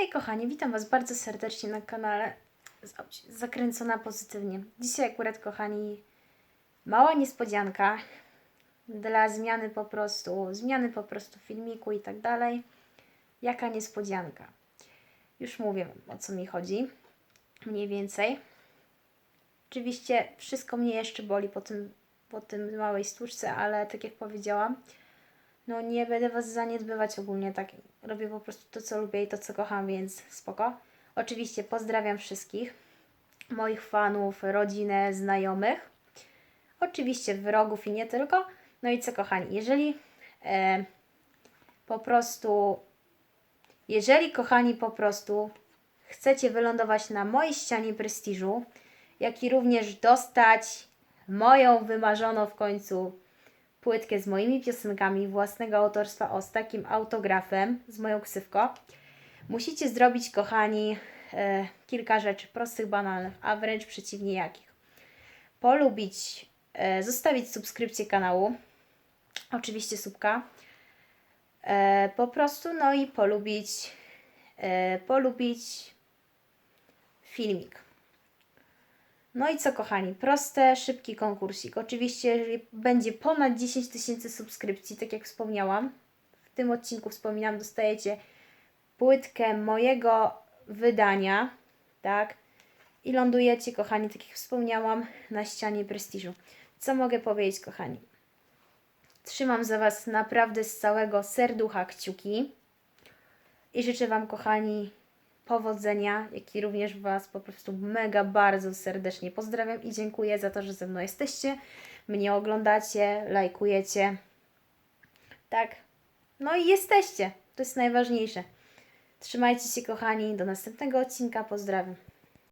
Hej kochani, witam Was bardzo serdecznie na kanale Zakręcona Pozytywnie. Dzisiaj akurat kochani, mała niespodzianka dla zmiany po prostu, zmiany po prostu filmiku i tak dalej. Jaka niespodzianka? Już mówię o co mi chodzi, mniej więcej. Oczywiście wszystko mnie jeszcze boli po tym, po tym małej stłuczce, ale tak jak powiedziałam, no nie będę Was zaniedbywać ogólnie, tak robię po prostu to, co lubię i to, co kocham, więc spoko. Oczywiście pozdrawiam wszystkich, moich fanów, rodzinę, znajomych, oczywiście wrogów i nie tylko. No i co kochani, jeżeli e, po prostu, jeżeli kochani po prostu chcecie wylądować na mojej ścianie prestiżu, jak i również dostać moją wymarzoną w końcu płytkę z moimi piosenkami własnego autorstwa o z takim autografem, z moją ksywką, musicie zrobić, kochani, e, kilka rzeczy prostych, banalnych, a wręcz przeciwnie jakich. Polubić, e, zostawić subskrypcję kanału, oczywiście subka, e, po prostu, no i polubić, e, polubić filmik. No i co kochani, proste, szybki konkursik. Oczywiście, jeżeli będzie ponad 10 tysięcy subskrypcji, tak jak wspomniałam, w tym odcinku wspominam, dostajecie płytkę mojego wydania, tak? I lądujecie, kochani, tak jak wspomniałam, na ścianie prestiżu. Co mogę powiedzieć, kochani? Trzymam za Was naprawdę z całego serducha kciuki i życzę Wam, kochani, powodzenia, jak i również Was po prostu mega bardzo serdecznie pozdrawiam i dziękuję za to, że ze mną jesteście, mnie oglądacie, lajkujecie. Tak. No i jesteście. To jest najważniejsze. Trzymajcie się, kochani. Do następnego odcinka. Pozdrawiam.